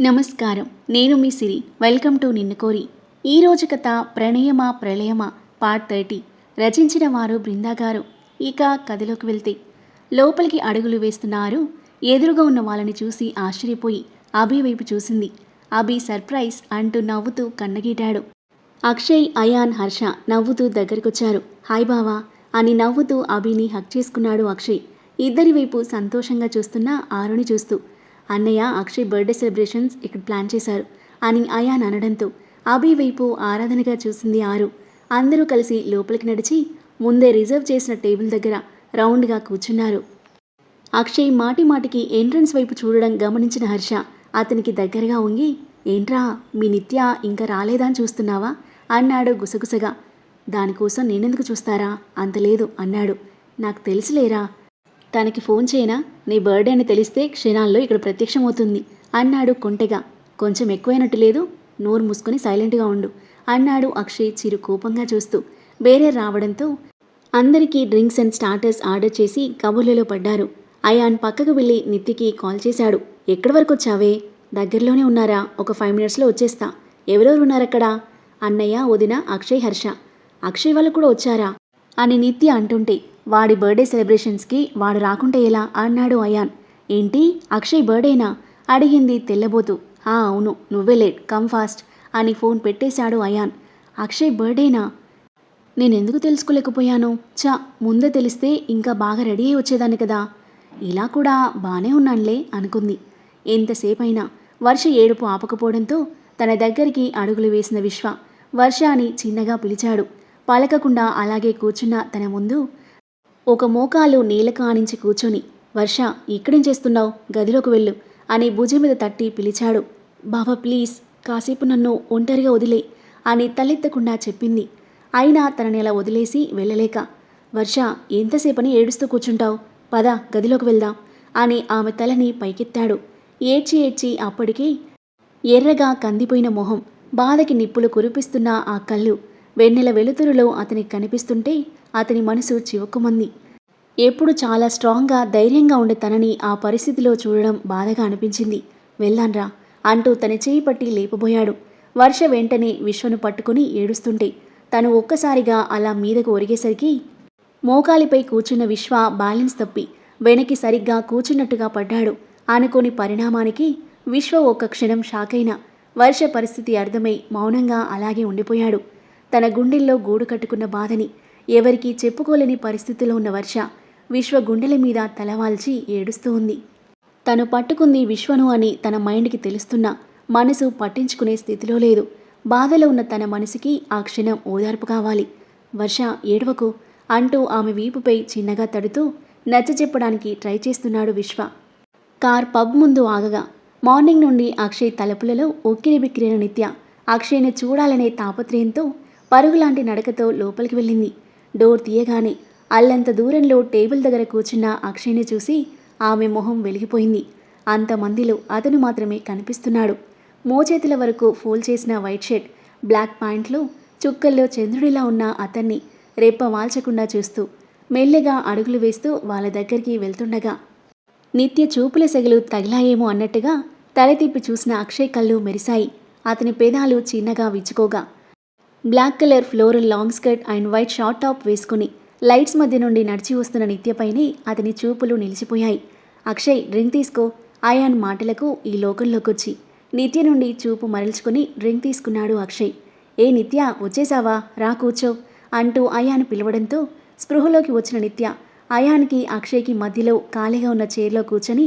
నమస్కారం. నేను మీ సిరి. Welcome to నిన్ను కోరి. ఈరోజు కథ ప్రణయమా ప్రళయమా? పార్ట్ థర్టీ రచించిన వారు బృందాగారు ఇక కథలోకి వెళ్తే. లోపలికి అడుగులు వేస్తున్నారు. ఎదురుగా ఉన్న వాళ్ళని చూసి ఆశ్చర్యపోయి అభి వైపు చూసింది. అభి సర్ప్రైజ్ అంటూ నవ్వుతూ కన్నగీటాడు. అక్షయ్ అయాన్ హర్ష నవ్వుతూ దగ్గరికొచ్చారు. హాయ్ బావా అని నవ్వుతూ అభిని హక్ చేసుకున్నాడు అక్షయ్. ఇద్దరి వైపు సంతోషంగా చూస్తున్న ఆరుని చూస్తూ అన్నయ్య అక్షయ్ బర్త్డే సెలబ్రేషన్స్ ఇక్కడ ప్లాన్ చేశారు. అని అయాన్ అనడంతో అభి వైపు ఆరాధనగా చూసింది ఆరు. అందరూ కలిసి లోపలికి నడిచి ముందే రిజర్వ్ చేసిన టేబుల్ దగ్గర రౌండ్గా కూర్చున్నారు. అక్షయ్ మాటి మాటికి ఎంట్రన్స్ వైపు చూడడం గమనించిన హర్ష అతనికి దగ్గరగా ఉంగి ఏంట్రా మీ నిత్య ఇంకా రాలేదా అని చూస్తున్నావా? అన్నాడు గుసగుసగా. దానికోసం నేనెందుకు చూస్తారా? అంతలేదు అన్నాడు. నాకు తెలుసులేరా తనకి ఫోన్ చేయనా? నీ బర్త్డే అని తెలిస్తే క్షణాల్లో ఇక్కడ ప్రత్యక్షమవుతుంది. అన్నాడు కొంటెగా. కొంచెం ఎక్కువైనట్టు లేదు. నోరు మూసుకొని సైలెంట్గా ఉండు. అన్నాడు అక్షయ్ చిరు కోపంగా చూస్తూ. వేరే రావడంతో అందరికీ డ్రింక్స్ అండ్ స్టార్టర్స్ ఆర్డర్ చేసి కబుర్లలో పడ్డారు. అయాన్ పక్కకు వెళ్ళి నిత్యకి కాల్ చేశాడు. ఎక్కడి వరకు వచ్చావే? దగ్గరలోనే ఉన్నారా? ఒక ఫైవ్ మినిట్స్లో వచ్చేస్తా. ఎవరెవరు ఉన్నారక్కడ? అన్నయ్య వదిన అక్షయ్ హర్ష. అక్షయ్ వాళ్ళు కూడా వచ్చారా? అని నిత్య అంటుంటే వాడి బర్త్డే సెలబ్రేషన్స్కి వాడు రాకుంటే ఎలా? అన్నాడు అయాన్. ఏంటి? అక్షయ్ బర్త్డేనా? అడిగింది తెల్లబోతూ. ఆ అవును నువ్వే లేట్ కమ్ ఫాస్ట్ అని ఫోన్ పెట్టేశాడు అయాన్. అక్షయ్ బర్త్డేనా? నేనెందుకు తెలుసుకోలేకపోయాను? చా ముందే తెలిస్తే ఇంకా బాగా రెడీ అయి వచ్చేదాన్ని కదా. ఇలా కూడా బాగానే ఉన్నానులే అనుకుంది. ఎంతసేపైనా వర్ష ఏడుపు ఆపకపోవడంతో తన దగ్గరికి అడుగులు వేసిన విశ్వ. వర్ష అని చిన్నగా పిలిచాడు. పలకకుండా అలాగే కూర్చున్న తన ముందు ఒక మోకాలు నీళ్ళ కానించి కూర్చొని వర్ష ఇక్కడేం చేస్తున్నావు? గదిలోకి వెళ్ళు అని భుజం మీద తట్టి పిలిచాడు. బాబా ప్లీజ్ కాసేపు నన్ను ఒంటరిగా వదిలే అని తలెత్తకుండా చెప్పింది. అయినా తనని అలా వదిలేసి వెళ్ళలేక వర్ష ఎంతసేపని ఏడుస్తూ కూర్చుంటావు? పద గదిలోకి వెళ్దాం అని ఆమె తలని పైకెత్తాడు. ఏడ్చి ఏడ్చి అప్పటికే ఎర్రగా కందిపోయిన మొహం బాధకి నిప్పులు కురిపిస్తున్న ఆ కళ్ళు వెన్నెల వెలుతురులో అతనికి కనిపిస్తుంటే అతని మనసు చివుక్కుమంది. ఎప్పుడు చాలా స్ట్రాంగ్గా ధైర్యంగా ఉండే తనని ఆ పరిస్థితిలో చూడడం బాధగా అనిపించింది. వెళ్ళాన్రా అంటూ తన చేయి పట్టి లేపబోయాడు. వర్ష వెంటనే విశ్వను పట్టుకుని ఏడుస్తుంటే తను ఒక్కసారిగా అలా మీదకు ఒరిగేసరికి మోకాలిపై కూర్చున్న విశ్వ బ్యాలెన్స్ తప్పి వెనక్కి సరిగ్గా కూర్చున్నట్టుగా పడ్డాడు. అనుకోని పరిణామానికి విశ్వ ఒక్క క్షణం షాకైన వర్ష పరిస్థితి అర్థమై మౌనంగా అలాగే ఉండిపోయాడు. తన గుండెల్లో గూడు కట్టుకున్న బాధని ఎవరికీ చెప్పుకోలేని పరిస్థితిలో ఉన్న వర్ష విశ్వ గుండెల మీద తలవాల్చి ఏడుస్తూ ఉంది. తను పట్టుకుంది విశ్వను అని తన మైండ్కి తెలుస్తున్నా మనసు పట్టించుకునే స్థితిలో లేదు. బాధలో ఉన్న తన మనసుకి ఆ క్షణం ఓదార్పు కావాలి. వర్ష ఏడవకు అంటూ ఆమె వీపుపై చిన్నగా తడుతూ నచ్చ చెప్పడానికి ట్రై చేస్తున్నాడు విశ్వ. కార్ పబ్ ముందు ఆగగా మార్నింగ్ నుండి అక్షయ్ తలుపులలో ఉక్కిరి బిక్కిరిన నిత్య అక్షయ్ని చూడాలనే తాపత్రయంతో పరుగులాంటి నడకతో లోపలికి వెళ్ళింది. డోర్ తీయగానే అల్లంత దూరంలో టేబుల్ దగ్గర కూర్చున్న అక్షయ్ని చూసి ఆమె మొహం వెలిగిపోయింది. అంతమందిలో అతను మాత్రమే కనిపిస్తున్నాడు. మోచేతుల వరకు ఫోల్ చేసిన వైట్ షర్ట్ బ్లాక్ ప్యాంట్లో చుక్కల్లో చంద్రుడిలా ఉన్న అతన్ని రెప్ప వాల్చకుండా చూస్తూ మెల్లగా అడుగులు వేస్తూ వాళ్ళ దగ్గరికి వెళ్తుండగా నిత్య చూపుల సెగలు తగిలాయేమో అన్నట్టుగా తల తిప్పి చూసిన అక్షయ్ కళ్ళు మెరిశాయి. అతని పెదాలు చిన్నగా విచ్చుకోగా black colour floral long skirt and white short top వేసుకుని లైట్స్ మధ్య నుండి నడిచి వస్తున్న నిత్యపైనే అతని చూపులు నిలిచిపోయాయి. అక్షయ్ డ్రింక్ తీసుకో. ఆయాన్ మాటలకు ఈ లోకంలోకొచ్చి నిత్య నుండి చూపు మరల్చుకుని డ్రింక్ తీసుకున్నాడు అక్షయ్. ఏ నిత్య వచ్చేసావా? రా కూర్చో అంటూ అయాన్ పిలవడంతో స్పృహలోకి వచ్చిన నిత్య అయాన్కి అక్షయ్కి మధ్యలో ఖాళీగా ఉన్న చైర్లో కూర్చొని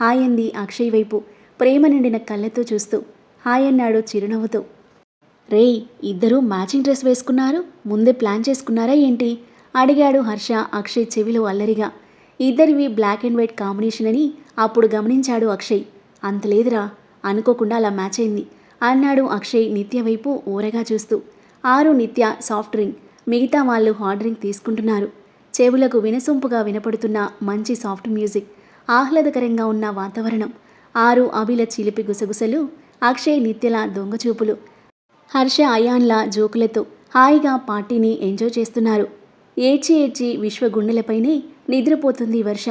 హాయ్ అంది అక్షయ్ వైపు ప్రేమ నిండిన కళ్ళతో చూస్తూ. హాయ్ అన్నాడు చిరునవ్వుతో. రేయ్ ఇద్దరూ మ్యాచింగ్ డ్రెస్ వేసుకున్నారు ముందే ప్లాన్ చేసుకున్నారా ఏంటి? అడిగాడు హర్ష అక్షయ్ చెవిలో అల్లరిగా. ఇద్దరివి బ్లాక్ అండ్ వైట్ కాంబినేషన్ అని అప్పుడు గమనించాడు అక్షయ్. అంత లేదురా అనుకోకుండా అలా మ్యాచ్ అయింది అన్నాడు అక్షయ్ నిత్య వైపు ఊరగా చూస్తూ. ఆరు నిత్య సాఫ్ట్ డ్రింక్ మిగతా వాళ్ళు హాట్ డ్రింక్ తీసుకుంటున్నారు. చెవులకు వినసొంపుగా వినపడుతున్న మంచి సాఫ్ట్ మ్యూజిక్ ఆహ్లాదకరంగా ఉన్న వాతావరణం. ఆరు అభిల చిలిపి గుసగుసలు అక్షయ్ నిత్యల దొంగచూపులు హర్ష అయాన్ల జోకులతో హాయిగా పార్టీని ఎంజాయ్ చేస్తున్నారు. ఏడ్చి ఏడ్చి విశ్వ గుండెలపైనే నిద్రపోతుంది వర్ష.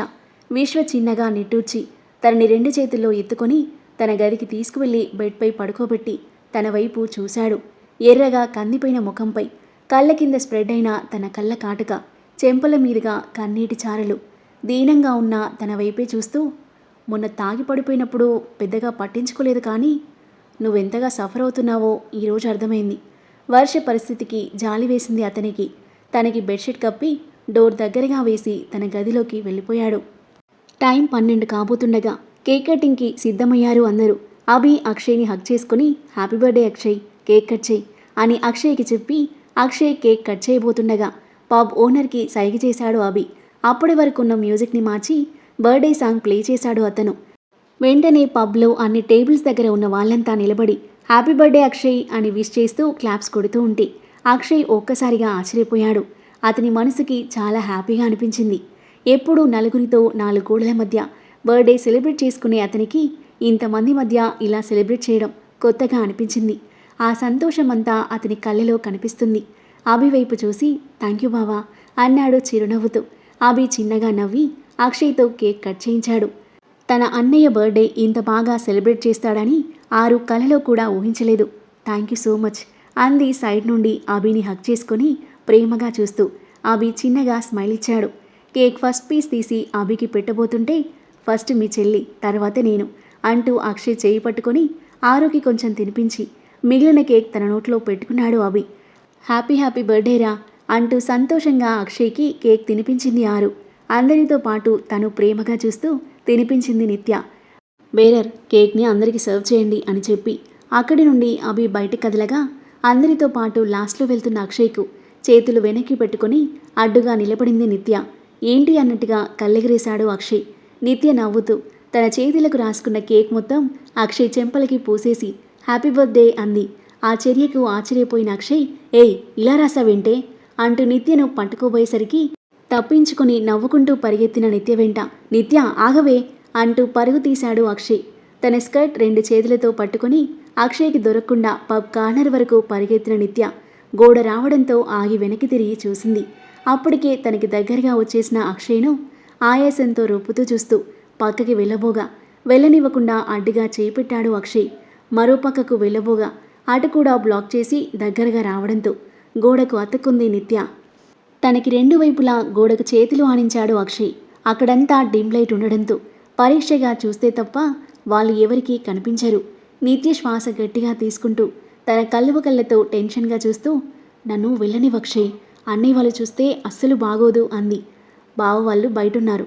విశ్వ చిన్నగా నిట్టూర్చి తనని రెండు చేతుల్లో ఎత్తుకొని తన గదికి తీసుకువెళ్ళి బెడ్పై పడుకోబెట్టి తన వైపు చూశాడు. ఎర్రగా కందిపోయిన ముఖంపై కళ్ళ కింద స్ప్రెడ్ అయిన తన కళ్ళ కాటుక చెంపల మీదుగా కన్నీటి చారలు దీనంగా ఉన్న తన వైపే చూస్తూ మొన్న తాగి పడిపోయినప్పుడు పెద్దగా పట్టించుకోలేదు కానీ నువ్వెంతగా సఫర్ అవుతున్నావో ఈరోజు అర్థమైంది. వర్ష పరిస్థితికి జాలి వేసింది అతనికి. తనకి బెడ్షీట్ కప్పి డోర్ దగ్గరగా వేసి తన గదిలోకి వెళ్ళిపోయాడు. టైం పన్నెండు కాబోతుండగా కేక్ కటింగ్కి సిద్ధమయ్యారు అందరూ. అభి అక్షయ్ని హక్ చేసుకుని happy birthday Akshay cake cut చేయి అని అక్షయ్కి చెప్పి అక్షయ్ కేక్ కట్ చేయబోతుండగా పాప్ ఓనర్కి సైగ చేశాడు అభి. అప్పటి వరకు ఉన్న మ్యూజిక్ని మార్చి బర్త్డే సాంగ్ ప్లే చేశాడు అతను. వెంటనే పబ్లో అన్ని టేబుల్స్ దగ్గర ఉన్న వాళ్ళంతా నిలబడి హ్యాపీ బర్త్డే అక్షయ్ అని విష్ చేస్తూ క్లాప్స్ కొడుతూ ఉంటే అక్షయ్ ఒక్కసారిగా ఆశ్చర్యపోయాడు. అతని మనసుకి చాలా హ్యాపీగా అనిపించింది. ఎప్పుడూ నలుగురితో నాలుగు గోడల మధ్య బర్త్డే సెలబ్రేట్ చేసుకునే అతనికి ఇంతమంది మధ్య ఇలా సెలబ్రేట్ చేయడం కొత్తగా అనిపించింది. ఆ సంతోషమంతా అతని కళ్ళలో కనిపిస్తుంది. అభి వైపు చూసి థ్యాంక్ యూ బావా అన్నాడు చిరునవ్వుతూ. అభి చిన్నగా నవ్వి అక్షయ్తో కేక్ కట్ చేయించాడు. తన అన్నయ్య బర్త్డే ఇంత బాగా సెలబ్రేట్ చేస్తాడని ఆరు కలలో కూడా ఊహించలేదు. థ్యాంక్ యూ సో మచ్ అంది సైడ్ నుండి అభిని హక్ చేసుకొని ప్రేమగా చూస్తూ. అభి చిన్నగా స్మైల్ ఇచ్చాడు. కేక్ ఫస్ట్ పీస్ తీసి అభికి పెట్టబోతుంటే ఫస్ట్ మీ చెల్లి తర్వాత నేను అంటూ అక్షయ్ చేయి పట్టుకొని ఆరుకి కొంచెం తినిపించి మిగిలిన కేక్ తన నోట్లో పెట్టుకున్నాడు అభి. హ్యాపీ హ్యాపీ బర్త్డే రా అంటూ సంతోషంగా అక్షయ్కి కేక్ తినిపించింది ఆరు. అందరితో పాటు తను ప్రేమగా చూస్తూ తినిపించింది నిత్య. బేరర్ కేక్ని అందరికీ సర్వ్ చేయండి అని చెప్పి. అక్కడి నుండి అభి బయటికి కదలగా అందరితో పాటు లాస్ట్లో వెళ్తున్న అక్షయ్కు చేతులు వెనక్కి పెట్టుకొని అడ్డుగా నిలబడింది నిత్య. ఏంటి అన్నట్టుగా కళ్ళెగిరేశాడు అక్షయ్. నిత్య నవ్వుతూ తన చేతులకు రాసుకున్న కేక్ మొత్తం అక్షయ్ చెంపలకి పూసేసి హ్యాపీ బర్త్డే అంది. ఆ చర్యకు ఆశ్చర్యపోయిన అక్షయ్ ఏయ్ ఇలా రాసావేంటే? అంటూ నిత్యను పట్టుకోబోయేసరికి తప్పించుకుని నవ్వుకుంటూ పరిగెత్తిన నిత్య వెంట. నిత్య ఆగవే! అంటూ పరుగు తీశాడు అక్షయ్. తన స్కర్ట్ రెండు చేతులతో పట్టుకుని అక్షయ్కి దొరకకుండా పబ్ కార్నర్ వరకు పరిగెత్తిన నిత్య గోడ రావడంతో ఆగి వెనక్కి తిరిగి చూసింది. అప్పటికే తనకి దగ్గరగా వచ్చేసిన అక్షయ్ను ఆయాసంతో రొప్పుతూ చూస్తూ పక్కకి వెళ్ళబోగా. వెళ్ళనివ్వకుండా అడ్డుగా చేపెట్టాడు అక్షయ్. మరో పక్కకు వెళ్ళబోగా. అటు కూడా బ్లాక్ చేసి దగ్గరగా రావడంతో గోడకు అతుక్కుంది నిత్య. తనకి రెండు వైపులా గోడకు చేతులు ఆనించాడు అక్షయ్. అక్కడంతా డిమ్ లైట్ ఉండడంతో పరీక్షగా చూస్తే తప్ప వాళ్ళు ఎవరికీ కనిపించరు. నిత్య శ్వాస గట్టిగా తీసుకుంటూ తన కళ్ళువ కళ్ళతో టెన్షన్గా చూస్తూ నన్ను వెళ్ళని అక్షయ్. అన్నయ్య వాళ్ళు చూస్తే అస్సలు బాగోదు అంది. బావ వాళ్ళు బయటున్నారు.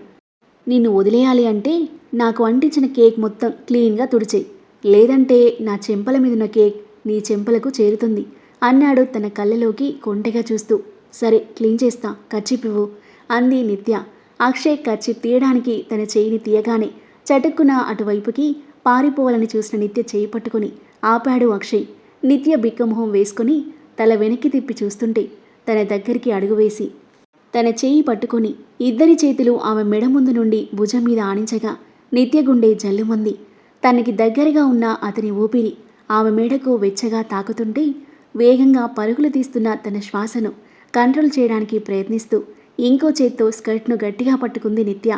నిన్ను వదిలేయాలి అంటే నాకు అంటించిన కేక్ మొత్తం క్లీన్గా తుడిచేయి. లేదంటే నా చెంపల మీదున్న కేక్ నీ చెంపలకు చేరుతుంది అన్నాడు తన కళ్ళలోకి కొంటెగా చూస్తూ. సరే క్లీన్ చేస్తా. కచ్చిపివ్వు అంది నిత్య. అక్షయ్ కర్చిప్ తీయడానికి తన చేయిని తీయగానే చటుక్కున అటువైపుకి పారిపోవాలని చూసిన నిత్య చేయి పట్టుకుని ఆపాడు అక్షయ్. నిత్య బిక్కమొహం వేసుకుని తల వెనక్కి తిప్పి చూస్తుంటే తన దగ్గరికి అడుగు వేసి తన చేయి పట్టుకొని ఇద్దరి చేతులు ఆమె మెడ ముందు నుండి భుజం మీద ఆనించగా నిత్య గుండె జల్లుమంది. తనకి దగ్గరగా ఉన్న అతని ఊపిరి ఆమె మేడకు వెచ్చగా తాకుతుంటే వేగంగా పరుగులు తీస్తున్న తన శ్వాసను కంట్రోల్ చేయడానికి ప్రయత్నిస్తూ ఇంకో చేత్తో స్కర్ట్ను గట్టిగా పట్టుకుంది నిత్య.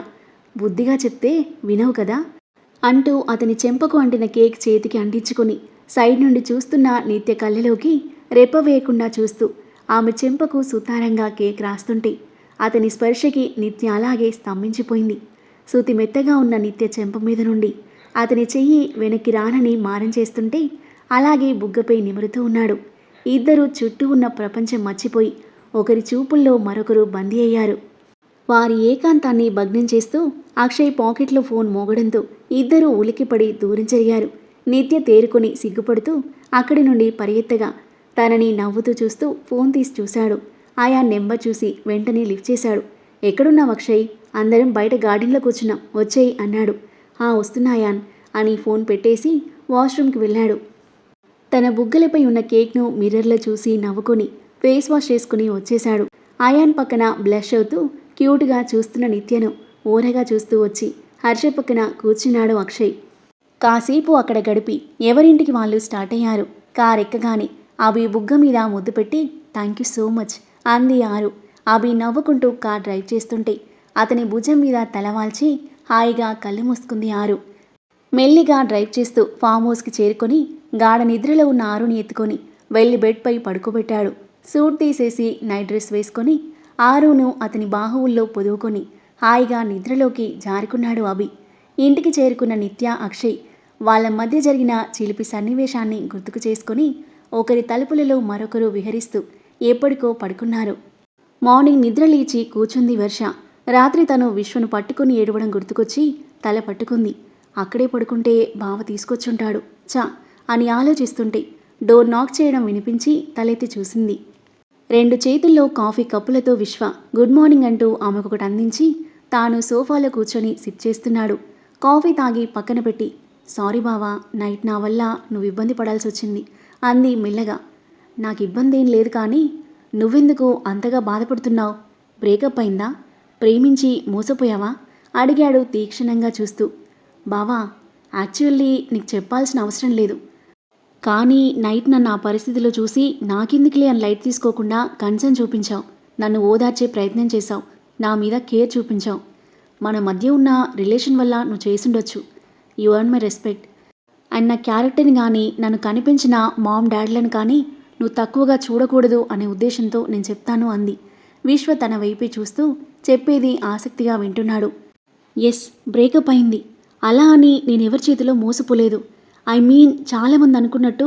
బుద్ధిగా చెప్తే వినవు కదా? అంటూ అతని చెంపకు అంటిన కేక్ చేతికి అంటించుకొని సైడ్ నుండి చూస్తున్న నిత్య కళ్ళలోకి రెప్ప వేయకుండా చూస్తూ ఆమె చెంపకు సుతారంగా కేక్ రాస్తుంటే అతని స్పర్శకి నిత్య అలాగే స్తంభించిపోయింది. సూతి మెత్తగా ఉన్న నిత్య చెంప మీద నుండి అతని చెయ్యి వెనక్కి రానని మారం చేస్తుంటే అలాగే బుగ్గపై నిమురుతూ ఉన్నాడు. ఇద్దరు చుట్టూ ఉన్న ప్రపంచం మర్చిపోయి ఒకరి చూపుల్లో మరొకరు బందీ అయ్యారు. వారి ఏకాంతాన్ని భగ్నం చేస్తూ అక్షయ్ పాకెట్లో ఫోన్ మోగడంతో ఇద్దరూ ఉలికిపడి దూరం జరిగారు. నిత్య తేరుకొని సిగ్గుపడుతూ అక్కడి నుండి పరిగెత్తగా తనని నవ్వుతూ చూస్తూ ఫోన్ తీసి చూశాడు. ఆయా నెంబర్ చూసి వెంటనే లిఫ్ట్ చేశాడు. ఎక్కడున్నావు అక్షయ్? అందరం బయట గార్డెన్లో కూర్చున్నాం. వచ్చేయి అన్నాడు. ఆ వస్తున్నాయాన్ అని ఫోన్ పెట్టేసి వాష్రూమ్కి వెళ్ళాడు. తన బుగ్గలపై ఉన్న కేక్ను మిర్రర్లో చూసి నవ్వుకొని ఫేస్ వాష్ చేసుకుని వచ్చేశాడు. అయాన్ పక్కన బ్లష్ అవుతూ క్యూట్గా చూస్తున్న నిత్యను ఊరగా చూస్తూ వచ్చి హర్ష పక్కన కూర్చున్నాడు అక్షయ్. కాసేపు అక్కడ గడిపి ఎవరింటికి వాళ్ళు స్టార్ట్ అయ్యారు? కార్ ఎక్కగానే అవి బుగ్గ మీద ముద్దు పెట్టి థ్యాంక్ యూ సో మచ్ అంది ఆరు. అవి నవ్వుకుంటూ కార్ డ్రైవ్ చేస్తుంటే అతని భుజం మీద తలవాల్చి హాయిగా కళ్ళు మూసుకుంది ఆరు. మెల్లిగా డ్రైవ్ చేస్తూ ఫామ్ హౌస్కి చేరుకొని గాఢ నిద్రలో ఉన్న ఆరుని ఎత్తుకొని వెళ్ళి బెడ్పై పడుకోబెట్టాడు. సూట్ తీసేసి నైట్ డ్రెస్ వేసుకొని ఆరును అతని బాహువుల్లో పొదువుకొని హాయిగా నిద్రలోకి జారుకున్నాడు అభి. ఇంటికి చేరుకున్న నిత్య అక్షయ్ వాళ్ళ మధ్య జరిగిన చిలిపి సన్నివేశాన్ని గుర్తుకు చేసుకొని ఒకరి తలుపులలో మరొకరు విహరిస్తూ ఎప్పటికో పడుకున్నారు. మార్నింగ్ నిద్ర లేచి కూర్చుంది వర్ష. రాత్రి తను విశ్వను పట్టుకుని ఏడవడం గుర్తుకొచ్చి తల పట్టుకుంది. అక్కడే పడుకుంటే బావ తీసుకొచ్చుంటాడు. చా అని ఆలోచిస్తుంటే డోర్ నాక్ చేయడం వినిపించి తలెత్తి చూసింది. రెండు చేతుల్లో కాఫీ కప్పులతో విశ్వ గుడ్ మార్నింగ్ అంటూ ఆమెకొకటి అందించి తాను సోఫాలో కూర్చొని సిప్ చేస్తున్నాడు. కాఫీ తాగి పక్కన పెట్టి సారీ బావా నైట్ నా వల్ల నువ్వు ఇబ్బంది పడాల్సి వచ్చింది అంది మెల్లగా. నాకు ఇబ్బంది ఏం లేదు కానీ నువ్వెందుకు అంతగా బాధపడుతున్నావు? బ్రేకప్ అయిందా? ప్రేమించి మోసపోయావా? అడిగాడు తీక్షణంగా చూస్తూ. బావా యాక్చువల్లీ నీకు చెప్పాల్సిన అవసరం లేదు. కానీ నైట్ నన్ను ఆ పరిస్థితిలో చూసి నాకెందుకులే అని లైట్ తీసుకోకుండా కన్సర్న్ చూపించావు. నన్ను ఓదార్చే ప్రయత్నం చేశావు. నా మీద కేర్ చూపించావు. మన మధ్య ఉన్న రిలేషన్ వల్ల నువ్వు చేసుండొచ్చు. You earn my respect. And నా క్యారెక్టర్ని కానీ నన్ను కనిపించిన మామ్ డాడ్లను కానీ నువ్వు తక్కువగా చూడకూడదు అనే ఉద్దేశంతో నేను చెప్తాను అంది. విశ్వ తన వైపే చూస్తూ చెప్పేది ఆసక్తిగా వింటున్నాడు. ఎస్ బ్రేకప్ అయింది. అలా అని నేను ఎవరి చేతిలో మోసపోలేదు. ఐ మీన్ చాలామంది అనుకున్నట్టు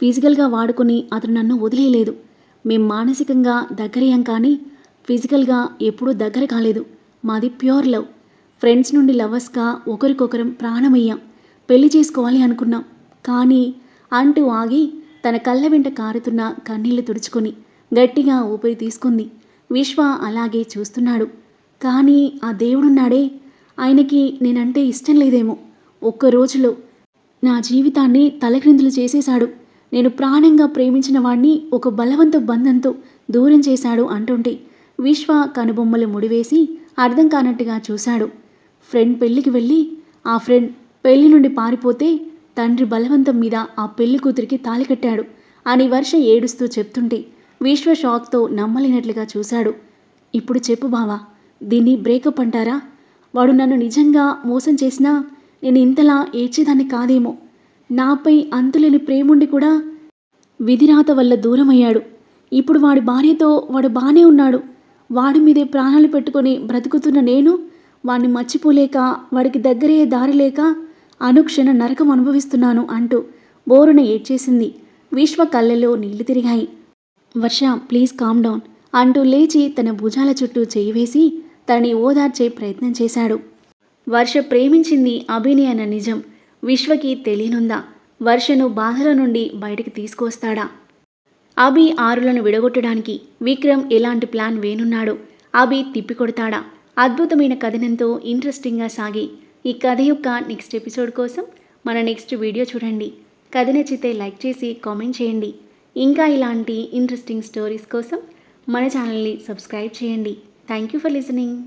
ఫిజికల్గా వాడుకొని అతను నన్ను వదిలేయలేదు. మేం మానసికంగా దగ్గరయ్యాం కానీ ఫిజికల్గా ఎప్పుడూ దగ్గర కాలేదు. మాది ప్యూర్ లవ్ ఫ్రెండ్స్ నుండి లవర్స్గా ఒకరికొకరం ప్రాణమయ్యాం. పెళ్ళి చేసుకోవాలి అనుకున్నాం. కానీ అంటూ ఆగి తన కళ్ళ వెంట కారుతున్న కన్నీళ్ళు తుడుచుకొని గట్టిగా ఊపిరి తీసుకుంది. విశ్వ అలాగే చూస్తున్నాడు. కానీ ఆ దేవుడున్నాడే. ఆయనకి నేనంటే ఇష్టం లేదేమో. ఒక్క రోజులో నా జీవితాన్ని తలక్రిందులు చేసేశాడు. నేను ప్రాణంగా ప్రేమించిన వాణ్ణి ఒక బలవంత బంధంతో దూరం చేశాడు అంటుంటే విశ్వ కనుబొమ్మలు ముడివేసి అర్థం కానట్టుగా చూశాడు. ఫ్రెండ్ పెళ్ళికి వెళ్ళి ఆ ఫ్రెండ్ పెళ్ళి నుండి పారిపోతే తండ్రి బలవంతం మీద ఆ పెళ్ళి కూతురికి తాలికట్టాడు అని వర్ష ఏడుస్తూ చెప్తుంటే విశ్వ షాక్తో నమ్మలేనట్లుగా చూశాడు. ఇప్పుడు చెప్పు బావా దీన్ని బ్రేకప్ అంటారా? వాడు నన్ను నిజంగా మోసం చేసినా నేను ఇంతలా ఏడ్చేదాన్ని కాదేమో. నాపై అంతులేని ప్రేముండి కూడా విధిరాత వల్ల దూరమయ్యాడు. ఇప్పుడు వాడి భార్యతో వాడు బాగానే ఉన్నాడు. వాడి మీదే ప్రాణాలు పెట్టుకొని బ్రతుకుతున్న నేను వాడిని మర్చిపోలేక వాడికి దగ్గరే దారి లేక అనుక్షణ నరకం అనుభవిస్తున్నాను అంటూ బోరున ఏడ్చేసింది. విశ్వ కళ్ళలో నీళ్ళు తిరిగాయి. వర్ష ప్లీజ్ కామ్ డౌన్ అంటూ లేచి తన భుజాల చుట్టూ చేయి వేసి తనని ఓదార్చే ప్రయత్నం చేశాడు. వర్ష ప్రేమించింది అభిని అన్న నిజం. విశ్వకి తెలియనుందా? వర్షను బాధల నుండి బయటికి తీసుకొస్తాడా అభి ఆరులను విడగొట్టడానికి విక్రమ్ ఎలాంటి ప్లాన్ వేనున్నాడు అభి తిప్పికొడతాడా? అద్భుతమైన కథనంతో ఇంట్రెస్టింగ్గా సాగి ఈ కథ యొక్క నెక్స్ట్ ఎపిసోడ్ కోసం మన నెక్స్ట్ వీడియో చూడండి. కథ నచ్చితే లైక్ చేసి కామెంట్ చేయండి. ఇంకా ఇలాంటి ఇంట్రెస్టింగ్ స్టోరీస్ కోసం మన ఛానల్ని సబ్స్క్రైబ్ చేయండి. Thank you for listening.